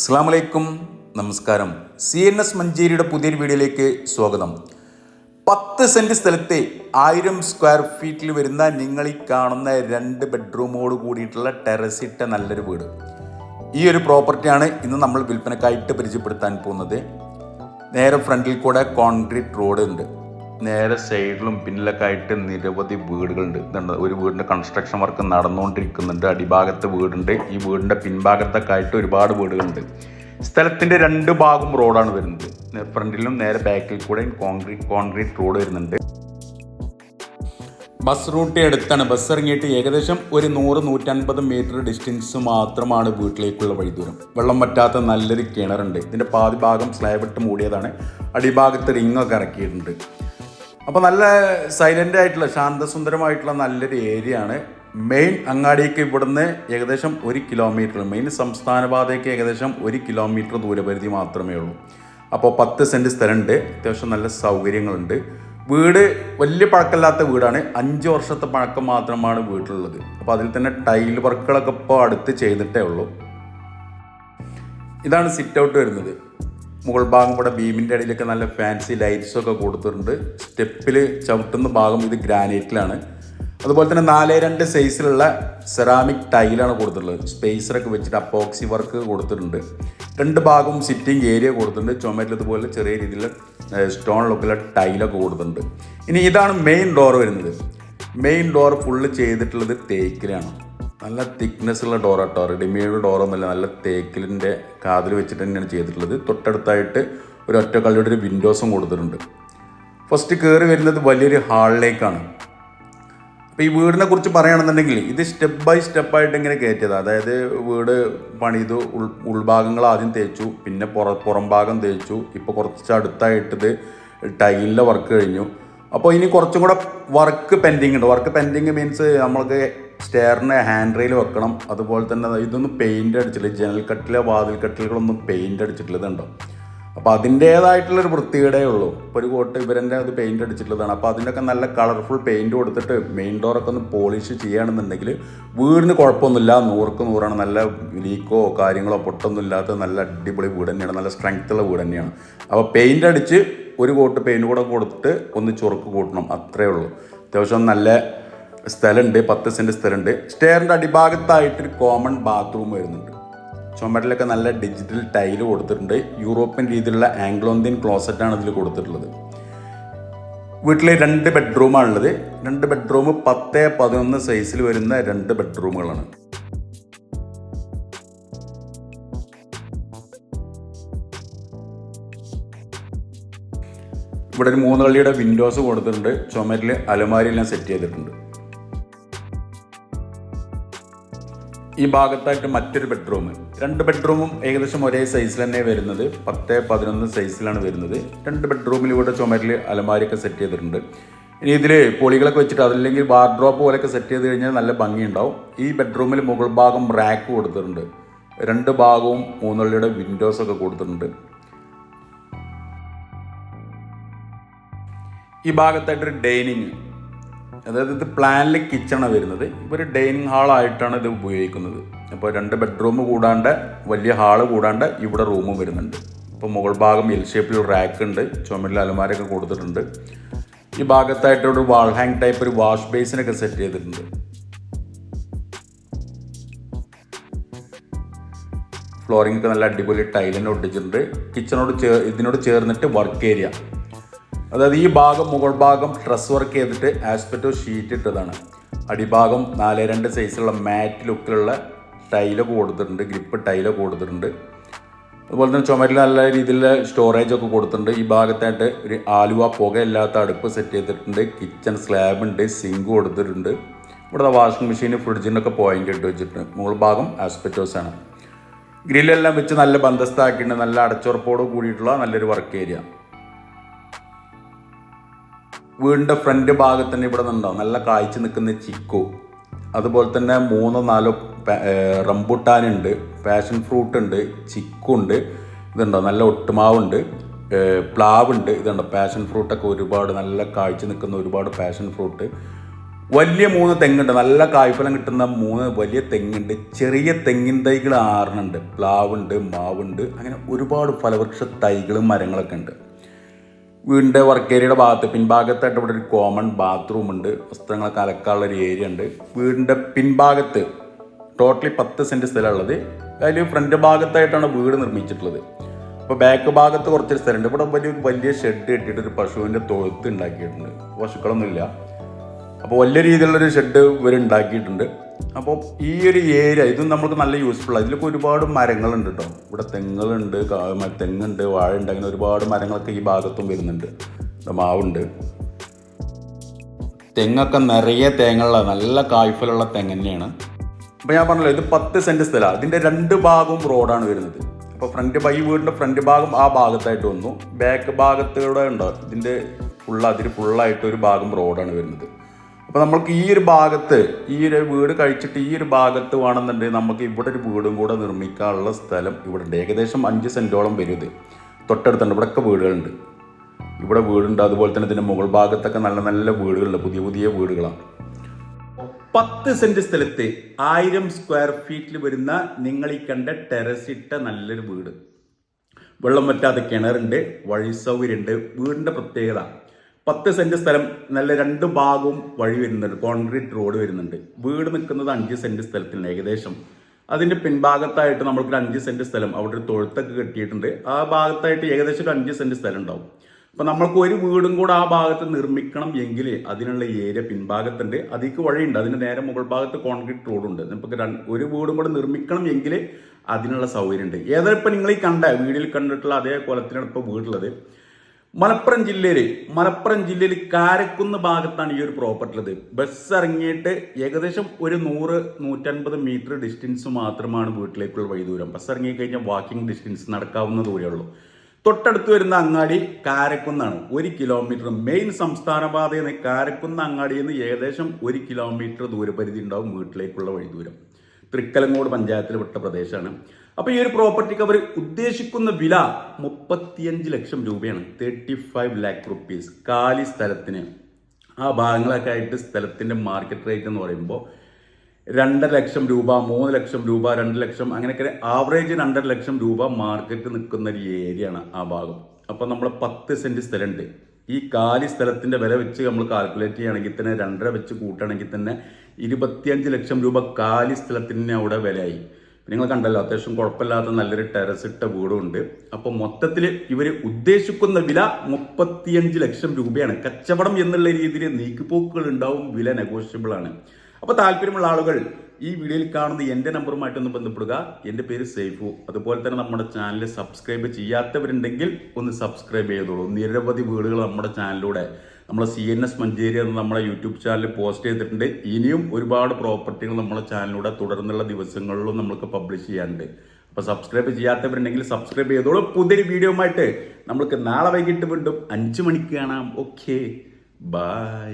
അസ്സാം വലൈക്കും നമസ്കാരം. സി എൻ എസ് മഞ്ചേരിയുടെ പുതിയൊരു വീഡിയോയിലേക്ക് സ്വാഗതം. പത്ത് സെന്റ് സ്ഥലത്തെ ആയിരം സ്ക്വയർ ഫീറ്റിൽ വരുന്ന നിങ്ങൾ ഈ കാണുന്ന രണ്ട് ബെഡ്റൂമോട് കൂടിയിട്ടുള്ള ടെറസിട്ട നല്ലൊരു വീട്. ഈ ഒരു പ്രോപ്പർട്ടിയാണ് ഇന്ന് നമ്മൾ വിൽപ്പനക്കായിട്ട് പരിചയപ്പെടുത്താൻ പോകുന്നത്. നേരെ ഫ്രണ്ടിൽ കൂടെ കോൺക്രീറ്റ് റോഡ് ഉണ്ട്. നേരെ സൈഡിലും പിന്നിലൊക്കെ ആയിട്ട് നിരവധി വീടുകളുണ്ട്. ഇതുണ്ട്. ഒരു വീടിന്റെ കൺസ്ട്രക്ഷൻ വർക്ക് നടന്നുകൊണ്ടിരിക്കുന്നുണ്ട്. അടിഭാഗത്ത് വീടുണ്ട്. ഈ വീടിന്റെ പിൻഭാഗത്തൊക്കെ ആയിട്ട് ഒരുപാട് വീടുകളുണ്ട്. സ്ഥലത്തിന്റെ രണ്ട് ഭാഗം റോഡാണ് വരുന്നത്. ഫ്രണ്ടിലും നേരെ ബാക്കിൽ കൂടെ കോൺക്രീറ്റ് കോൺക്രീറ്റ് റോഡ് വരുന്നുണ്ട്. ബസ് റൂട്ട് അടുത്താണ്. ബസ് ഇറങ്ങിയിട്ട് ഏകദേശം ഒരു നൂറ് നൂറ്റൻപത് മീറ്റർ ഡിസ്റ്റൻസ് മാത്രമാണ് വീട്ടിലേക്കുള്ള വഴിദൂരം. വെള്ളം പറ്റാത്ത നല്ലൊരു കിണറുണ്ട്. ഇതിന്റെ പാതി ഭാഗം സ്ലാബ് മൂടിയതാണ്. അടിഭാഗത്ത് റിങ്ങൊക്കെ ഇറക്കിയിട്ടുണ്ട്. അപ്പോൾ നല്ല സൈലന്റ് ആയിട്ടുള്ള ശാന്തസുന്ദരമായിട്ടുള്ള നല്ലൊരു ഏരിയ ആണ്. മെയിൻ അങ്ങാടിക്ക് ഇവിടുന്ന് ഏകദേശം ഒരു കിലോമീറ്റർ മെയിൻ സംസ്ഥാന പാതയ്ക്ക് ഏകദേശം ഒരു കിലോമീറ്റർ ദൂരപരിധി മാത്രമേ ഉള്ളൂ. അപ്പോൾ പത്ത് സെന്റ് സ്ഥലമുണ്ട്. അത്യാവശ്യം നല്ല സൗകര്യങ്ങളുണ്ട്. വീട് വലിയ പഴക്കമില്ലാത്ത വീടാണ്. അഞ്ച് വർഷത്തെ പഴക്കം മാത്രമാണ് വീട്ടിലുള്ളത്. അപ്പോൾ അതിൽ തന്നെ ടൈൽ വർക്കുകളൊക്കെ ഇപ്പോൾ അടുത്ത് ചെയ്തിട്ടേ ഉള്ളൂ. ഇതാണ് സിറ്റ് ഔട്ട് വരുന്നത്. മുകൾ ഭാഗം ഇവിടെ ബീമിന്റെ ഇടയിലൊക്കെ നല്ല ഫാൻസി ലൈറ്റ്സൊക്കെ കൊടുത്തിട്ടുണ്ട്. സ്റ്റെപ്പിൽ ചവിട്ടുന്ന ഭാഗം ഇത് ഗ്രാനൈറ്റിലാണ്. അതുപോലെ തന്നെ നാല് രണ്ട് സൈസിലുള്ള സെറാമിക് ടൈലാണ് കൊടുത്തിട്ടുള്ളത്. സ്പേസറൊക്കെ വെച്ചിട്ട് അപ്പോക്സി വർക്ക് കൊടുത്തിട്ടുണ്ട്. രണ്ട് ഭാഗവും സിറ്റിംഗ് ഏരിയ കൊടുത്തിട്ടുണ്ട്. ചുമരിൽ ഇതുപോലെ ചെറിയ രീതിയിൽ സ്റ്റോൺ ലുക്കിലുള്ള ടൈലൊക്കെ കൊടുത്തിട്ടുണ്ട്. ഇനി ഇതാണ് മെയിൻ ഡോർ വരുന്നത്. മെയിൻ ഡോർ ഫുള്ള് ചെയ്തിട്ടുള്ളത് തേക്കിലാണ്. നല്ല തിക്നെസ് ഉള്ള ഡോർ കേട്ടോ റെഡിമെയ്ഡ് ഡോറൊന്നുമല്ല നല്ല തേക്കിലിന്റെ കാതിൽ വെച്ചിട്ട് തന്നെയാണ് ചെയ്തിട്ടുള്ളത്. തൊട്ടടുത്തായിട്ട് ഒരു ഒറ്റ കളിയുടെ ഒരു വിൻഡോസും കൊടുത്തിട്ടുണ്ട്. ഫസ്റ്റ് കയറി വരുന്നത് വലിയൊരു ഹാളിലേക്കാണ് അപ്പോൾ ഈ വീടിനെ കുറിച്ച് പറയുകയാണെന്നുണ്ടെങ്കിൽ ഇത് സ്റ്റെപ്പ് ബൈ സ്റ്റെപ്പായിട്ട് ഇങ്ങനെ കയറ്റിയത്. അതായത് വീട് പണിത് ഉൾ ഉൾഭാഗങ്ങൾ ആദ്യം തേച്ചു പിന്നെ പുറ പുറം ഭാഗം തേച്ചു. ഇപ്പോൾ കുറച്ച് അടുത്തായിട്ടത് ടൈലിന്റെ വർക്ക് കഴിഞ്ഞു. അപ്പോൾ ഇനി കുറച്ചും കൂടെ വർക്ക് പെൻഡിങ് ഉണ്ട്. വർക്ക് പെൻഡിങ് മീൻസ് നമ്മൾക്ക് സ്റ്റെയറിന് ഹാൻഡ് റെയിൽ വെക്കണം. അതുപോലെ തന്നെ ഇതൊന്നും പെയിന്റ് അടിച്ചിട്ടില്ല ജനൽ കട്ടിലെ വാതിൽ കട്ടിലുകളൊന്നും പെയിന്റ് അടിച്ചിട്ടില്ല ഇതുണ്ടോ അപ്പോൾ അതിന്റേതായിട്ടുള്ളൊരു വൃത്തികേടേ ഉള്ളൂ. ഇപ്പോൾ ഒരു കോട്ട് ഇവരെന്റെ അത് പെയിന്റ് അടിച്ചിട്ടുള്ളതാണ്. അപ്പോൾ അതിന്റെയൊക്കെ നല്ല കളർഫുൾ പെയിന്റ് കൊടുത്തിട്ട് മെയിൻ ഡോറൊക്കെ ഒന്ന് പോളിഷ് ചെയ്യുകയാണെന്നുണ്ടെങ്കിൽ വീടിന് കുഴപ്പമൊന്നുമില്ല. നൂറുക്ക് നൂറാണ്. നല്ല ലീക്കോ കാര്യങ്ങളോ പൊട്ടൊന്നും ഇല്ലാത്ത നല്ല അടിപൊളി വീട് തന്നെയാണ്. നല്ല സ്ട്രെങ്ത് ഉള്ള വീട് തന്നെയാണ്. അപ്പോൾ പെയിന്റ് അടിച്ച് ഒരു കോട്ട് പെയിന്റ് കൂടെ കൊടുത്തിട്ട് ഒന്ന് ചുറുക്ക് കൂട്ടണം. അത്രേ ഉള്ളൂ. അത്യാവശ്യം നല്ല സ്ഥലമുണ്ട് പത്ത് സെന്റ് സ്ഥലമുണ്ട് സ്റ്റെയറിന്റെ അടിഭാഗത്തായിട്ടൊരു കോമൺ ബാത്റൂം വരുന്നുണ്ട്. ചുമരിലൊക്കെ നല്ല ഡിജിറ്റൽ ടൈൽ കൊടുത്തിട്ടുണ്ട്. യൂറോപ്യൻ രീതിയിലുള്ള ആംഗ്ലോന്തിൻ ക്ലോസറ്റാണ് ഇതിൽ കൊടുത്തിട്ടുള്ളത്. വീട്ടിൽ രണ്ട് ബെഡ്റൂമാണുള്ളത് രണ്ട് ബെഡ്റൂം പത്ത് പതിനൊന്ന് സൈസിൽ വരുന്ന രണ്ട് ബെഡ്റൂമുകളാണ് ഇവിടെ ഒരു മൂന്ന് കളിയുടെ വിൻഡോസ് കൊടുത്തിട്ടുണ്ട്. ചുമരിൽ അലമാരിയെല്ലാം സെറ്റ് ചെയ്തിട്ടുണ്ട്. ഈ ഭാഗത്തായിട്ട് മറ്റൊരു ബെഡ്റൂം രണ്ട് ബെഡ്റൂമും ഏകദേശം ഒരേ സൈസിൽ തന്നെ വരുന്നത്. പത്ത് പതിനൊന്ന് സൈസിലാണ് വരുന്നത്. രണ്ട് ബെഡ്റൂമിലൂടെ ചുമരിൽ അലമാരിയൊക്കെ സെറ്റ് ചെയ്തിട്ടുണ്ട്. ഇനി ഇതിൽ പൊളികളൊക്കെ വെച്ചിട്ട് അതല്ലെങ്കിൽ വാർഡ്രോപ്പ് പോലെയൊക്കെ സെറ്റ് ചെയ്ത് കഴിഞ്ഞാൽ നല്ല ഭംഗിയുണ്ടാവും. ഈ ബെഡ്റൂമിൽ മുകൾ ഭാഗം റാക്ക് കൊടുത്തിട്ടുണ്ട്. രണ്ട് ഭാഗവും മൂന്നുള്ളിയുടെ വിൻഡോസ് ഒക്കെ കൊടുത്തിട്ടുണ്ട്. ഈ ഭാഗത്തായിട്ടൊരു ഡൈനിങ് അതായത് ഇത് പ്ലാനിൽ കിച്ചണാണ് വരുന്നത്. ഇവർ ഡൈനിങ് ഹാളായിട്ടാണ് ഇത് ഉപയോഗിക്കുന്നത്. അപ്പോൾ രണ്ട് ബെഡ്റൂം കൂടാണ്ട് വലിയ ഹാൾ കൂടാണ്ട് ഇവിടെ റൂമും വരുന്നുണ്ട്. അപ്പോൾ മുകൾ ഭാഗം എൽ ഷേപ്പിൽ റാക്ക് ഉണ്ട്. ചുമരിൽ അലമാരൊക്കെ കൊടുത്തിട്ടുണ്ട്. ഈ ഭാഗത്തായിട്ട് ഒരു വാൾ ഹാങ് ടൈപ്പ് ഒരു വാഷ് ബേസിനൊക്കെ സെറ്റ് ചെയ്തിട്ടുണ്ട്. ഫ്ലോറിംഗ് ഒക്കെ നല്ല അടിപൊളി ടൈലിനെ ഒട്ടിച്ചിട്ടുണ്ട്. കിച്ചണോട് ചേർ ഇതിനോട് ചേർന്നിട്ട് വർക്ക് ഏരിയ അതായത് ഈ ഭാഗം മുകൾ ഭാഗം ഡ്രസ് വർക്ക് ചെയ്തിട്ട് ആസ്പെറ്റോ ഷീറ്റ് ഇട്ടതാണ്. അടിഭാഗം നാല് രണ്ട് സൈസിലുള്ള മാറ്റ് ലുക്കിലുള്ള ടൈലൊക്കെ കൊടുത്തിട്ടുണ്ട് ഗ്രിപ്പ് ടൈലൊക്കെ കൊടുത്തിട്ടുണ്ട്. അതുപോലെ തന്നെ ചുമരിൽ നല്ല രീതിയിലുള്ള സ്റ്റോറേജ് ഒക്കെ കൊടുത്തിട്ടുണ്ട്. ഈ ഭാഗത്തായിട്ട് ഒരു ആലുവ പുകയില്ലാത്ത അടുപ്പ് സെറ്റ് ചെയ്തിട്ടുണ്ട്. കിച്ചൺ സ്ലാബ് ഉണ്ട് സിങ്ക് കൊടുത്തിട്ടുണ്ട്. ഇവിടുത്തെ വാഷിംഗ് മെഷീൻ ഫ്രിഡ്ജിനൊക്കെ പോയിന്റ് ഇട്ട് വെച്ചിട്ടുണ്ട്. മുകൾ ഭാഗം ആസ്പെറ്റോസ് ആണ്. ഗ്രില്ലെല്ലാം വെച്ച് നല്ല ബന്ധസ്ഥാക്കിയിട്ടുണ്ട്. നല്ല അടച്ചുറപ്പോട് കൂടിയിട്ടുള്ള നല്ലൊരു വർക്ക് ഏരിയ വീടിന്റെ ഫ്രണ്ട് ഭാഗത്ത് തന്നെ ഇവിടെ നിന്നുണ്ടാവും. നല്ല കാഴ്ച നിൽക്കുന്ന ചിക്കു. അതുപോലെ തന്നെ മൂന്നോ നാലോ റംബുട്ടാനുണ്ട് പാഷൻ ഫ്രൂട്ട് ഉണ്ട് ചിക്കുണ്ട് ഇതുണ്ടോ നല്ല ഒട്ടുമാവുണ്ട് പ്ലാവുണ്ട് ഇതുണ്ടോ പാഷൻ ഫ്രൂട്ടൊക്കെ ഒരുപാട് നല്ല കാഴ്ച നിൽക്കുന്ന ഒരുപാട് പാഷൻ ഫ്രൂട്ട്. വലിയ മൂന്ന് തെങ്ങുണ്ട് നല്ല കായ്ഫലം കിട്ടുന്ന മൂന്ന് വലിയ തെങ്ങുണ്ട് ചെറിയ തെങ്ങിൻ തൈകൾ ആറിനുണ്ട് പ്ലാവുണ്ട് മാവുണ്ട് അങ്ങനെ ഒരുപാട് ഫലവൃക്ഷ തൈകളും മരങ്ങളൊക്കെ ഉണ്ട്. വീടിന്റെ വർക്ക് ഏരിയയുടെ ഭാഗത്ത് പിൻഭാഗത്തായിട്ട് ഇവിടെ ഒരു കോമൺ ബാത്റൂം ഉണ്ട്. വസ്ത്രങ്ങളൊക്കെ അലക്കാനുള്ള ഒരു ഏരിയ ഉണ്ട്. വീടിന്റെ പിൻഭാഗത്ത് ടോട്ടലി പത്ത് സെന്റ് സ്ഥലമുള്ളത്. അതിൽ ഫ്രണ്ട് ഭാഗത്തായിട്ടാണ് വീട് നിർമ്മിച്ചിട്ടുള്ളത്. അപ്പോൾ ബാക്ക് ഭാഗത്ത് കുറച്ചൊരു സ്ഥലമുണ്ട്. ഇവിടെ വലിയ വലിയ ഷെഡ് കെട്ടിയിട്ട് ഒരു പശുവിന്റെ തൊഴുത്ത് ഉണ്ടാക്കിയിട്ടുണ്ട്. പശുക്കളൊന്നുമില്ല. അപ്പോൾ വലിയ രീതിയിലുള്ളൊരു ഷെഡ് ഇവർ ഉണ്ടാക്കിയിട്ടുണ്ട്. അപ്പോൾ ഈ ഒരു ഏരിയ ഇതും നമുക്ക് നല്ല യൂസ്ഫുൾ ആണ് ഇതിലൊക്കെ ഒരുപാട് മരങ്ങളുണ്ട് കേട്ടോ ഇവിടെ തെങ്ങുകളുണ്ട് തെങ്ങുണ്ട് വാഴ ഉണ്ട് അങ്ങനെ ഒരുപാട് മരങ്ങളൊക്കെ ഈ ഭാഗത്തും വരുന്നുണ്ട്. മാവുണ്ട്. തെങ്ങൊക്കെ നിറയെ തേങ്ങകളാണ് നല്ല കായ്ഫലുള്ള തെങ്ങ് തന്നെയാണ്. അപ്പോൾ ഞാൻ പറഞ്ഞല്ലോ ഇത് പത്ത് സെന്റ് സ്ഥലമാണ് ഇതിന്റെ രണ്ട് ഭാഗവും റോഡാണ് വരുന്നത്. അപ്പോൾ ഫ്രണ്ട് ബൈ വീടിന്റെ ഫ്രണ്ട് ഭാഗം ആ ഭാഗത്തായിട്ട് വന്നു. ബാക്ക് ഭാഗത്തൂടെ ഉണ്ടോ? ഇതിന്റെ ഫുള്ള് അതിൽ ഫുള്ളായിട്ട് ഒരു ഭാഗം റോഡാണ് വരുന്നത്. അപ്പോൾ നമ്മൾക്ക് ഈ ഒരു ഭാഗത്ത് ഈ ഒരു വീട് കഴിച്ചിട്ട് ഈ ഒരു ഭാഗത്ത് വേണമെന്നുണ്ടെങ്കിൽ നമുക്ക് ഇവിടെ ഒരു വീടും കൂടെ നിർമ്മിക്കാനുള്ള സ്ഥലം ഇവിടെ ഉണ്ട് ഏകദേശം അഞ്ച് സെന്റോളം വരും ഇത്. തൊട്ടടുത്തുണ്ട്. ഇവിടെയൊക്കെ വീടുകളുണ്ട്. ഇവിടെ വീടുണ്ട്. അതുപോലെ തന്നെ ഇതിന്റെ മുകൾ ഭാഗത്തൊക്കെ നല്ല നല്ല വീടുകളുണ്ട്. പുതിയ പുതിയ വീടുകളാണ്. പത്ത് സെന്റ് സ്ഥലത്ത് ആയിരം സ്ക്വയർ ഫീറ്റിൽ വരുന്ന നിങ്ങൾ ഈ കണ്ട ടെറസ് ഇട്ട നല്ലൊരു വീട്. വെള്ളം വറ്റാതെ കിണറുണ്ട്. വഴി സൗകര്യമുണ്ട്. വീടിന്റെ പ്രത്യേകത. പത്ത് സെന്റ് സ്ഥലം നല്ല രണ്ട് ഭാഗവും വഴി വരുന്നുണ്ട്. കോൺക്രീറ്റ് റോഡ് വരുന്നുണ്ട്. വീട് നിൽക്കുന്നത് അഞ്ച് സെന്റ് സ്ഥലത്തിന് ഏകദേശം. അതിന്റെ പിൻഭാഗത്തായിട്ട് നമ്മൾക്ക് അഞ്ച് സെന്റ് സ്ഥലം അവിടെ ഒരു തൊഴുത്തൊക്കെ കെട്ടിയിട്ടുണ്ട്. ആ ഭാഗത്തായിട്ട് ഏകദേശം ഒരു അഞ്ച് സെന്റ് സ്ഥലം ഉണ്ടാവും. അപ്പോൾ നമ്മൾക്ക് ഒരു വീടും കൂടെ ആ ഭാഗത്ത് നിർമ്മിക്കണം എങ്കിൽ അതിനുള്ള ഏരിയ പിൻഭാഗത്തുണ്ട്. അതിക്ക് വഴിയുണ്ട്. അതിന് നേരെ മുകൾ ഭാഗത്ത് കോൺക്രീറ്റ് റോഡുണ്ട്. നമുക്ക് ഒരു വീടും കൂടെ നിർമ്മിക്കണം എങ്കിൽ അതിനുള്ള സൗകര്യമുണ്ട്. ഏതായാലും ഇപ്പം നിങ്ങൾ ഈ കണ്ട വീഡിയോയിൽ കണ്ടിട്ടുള്ള അതേ കൊലത്തിനാണ് ഇപ്പോൾ വീടുള്ളത്. മലപ്പുറം ജില്ലയിൽ മലപ്പുറം ജില്ലയിൽ കാരക്കുന്ന് ഭാഗത്താണ് ഈ ഒരു പ്രോപ്പർട്ടി ഉള്ളത്. ബസ് ഇറങ്ങിയിട്ട് ഏകദേശം ഒരു നൂറ് നൂറ്റൻപത് മീറ്റർ ഡിസ്റ്റൻസ് മാത്രമാണ് വീട്ടിലേക്കുള്ള വൈദൂരം ബസ് ഇറങ്ങി കഴിഞ്ഞാൽ വാക്കിംഗ് ഡിസ്റ്റൻസ് നടക്കാവുന്ന ദൂരമേ ഉള്ളൂ. തൊട്ടടുത്ത് വരുന്ന അങ്ങാടി കാരക്കുന്നാണ്. ഒരു കിലോമീറ്റർ മെയിൻ സംസ്ഥാന പാതയിൽ നിന്ന് കാരക്കുന്ന് അങ്ങാടിയിൽ നിന്ന് ഏകദേശം ഒരു കിലോമീറ്റർ ദൂരപരിധി ഉണ്ടാവും വീട്ടിലേക്കുള്ള വഴിദൂരം തൃക്കലങ്ങോട് പഞ്ചായത്തിൽ വിട്ട പ്രദേശമാണ്. അപ്പോൾ ഈ ഒരു പ്രോപ്പർട്ടിക്ക് അവർ ഉദ്ദേശിക്കുന്ന വില മുപ്പത്തിയഞ്ച് ലക്ഷം രൂപയാണ്. തേർട്ടി ഫൈവ് ലാക്ക് റുപ്പീസ് കാലി സ്ഥലത്തിന്. ആ ഭാഗങ്ങളൊക്കെ ആയിട്ട് സ്ഥലത്തിന്റെ മാർക്കറ്റ് റേറ്റ് എന്ന് പറയുമ്പോൾ രണ്ടര ലക്ഷം രൂപ മൂന്ന് ലക്ഷം രൂപ രണ്ട് ലക്ഷം അങ്ങനെയൊക്കെ ആവറേജ് രണ്ടര ലക്ഷം രൂപ മാർക്കറ്റ് നിൽക്കുന്ന ഒരു ഏരിയയാണ് ആ ഭാഗം. അപ്പോൾ നമ്മൾ പത്ത് സെന്റ് സ്ഥലമുണ്ട്. ഈ കാലി സ്ഥലത്തിന്റെ വില വെച്ച് നമ്മൾ കാൽക്കുലേറ്റ് ചെയ്യുകയാണെങ്കിൽ തന്നെ രണ്ടര വെച്ച് കൂട്ടുകയാണെങ്കിൽ തന്നെ ഇരുപത്തിയഞ്ച് ലക്ഷം രൂപ കാലി സ്ഥലത്തിന് അവിടെ വിലയായി. നിങ്ങൾ കണ്ടല്ലോ അത്യാവശ്യം കുഴപ്പമില്ലാത്ത നല്ലൊരു ടെറസ് ഇട്ട വീടും ഉണ്ട് അപ്പോൾ മൊത്തത്തിൽ ഇവർ ഉദ്ദേശിക്കുന്ന വില മുപ്പത്തിയഞ്ച് ലക്ഷം രൂപയാണ്. കച്ചവടം എന്നുള്ള രീതിയിൽ നീക്കിപ്പോക്കുകൾ ഉണ്ടാവും വില നെഗോഷ്യബിൾ ആണ്. അപ്പോൾ താല്പര്യമുള്ള ആളുകൾ ഈ വീഡിയോയിൽ കാണുന്ന എന്റെ നമ്പറുമായിട്ടൊന്ന് ബന്ധപ്പെടുക. എന്റെ പേര് സേഫു അതുപോലെ തന്നെ നമ്മുടെ ചാനൽ സബ്സ്ക്രൈബ് ചെയ്യാത്തവരുണ്ടെങ്കിൽ ഒന്ന് സബ്സ്ക്രൈബ് ചെയ്തോളൂ. നിരവധി വീടുകൾ നമ്മുടെ ചാനലിലൂടെ നമ്മളെ സി എൻ എസ് മഞ്ചേരി എന്ന നമ്മളെ യൂട്യൂബ് ചാനലിൽ പോസ്റ്റ് ചെയ്തിട്ടുണ്ട്. ഇനിയും ഒരുപാട് പ്രോപ്പർട്ടികൾ നമ്മളെ ചാനലിലൂടെ തുടർന്നുള്ള ദിവസങ്ങളിലും നമ്മൾക്ക് പബ്ലിഷ് ചെയ്യാനുണ്ട്. അപ്പോൾ സബ്സ്ക്രൈബ് ചെയ്യാത്തവരുണ്ടെങ്കിൽ സബ്സ്ക്രൈബ് ചെയ്തോളൂ. പുതിയൊരു വീഡിയോ ആയിട്ട് നമ്മൾക്ക് നാളെ വൈകിട്ട് വീണ്ടും അഞ്ച് മണിക്ക് കാണാം. Okay bye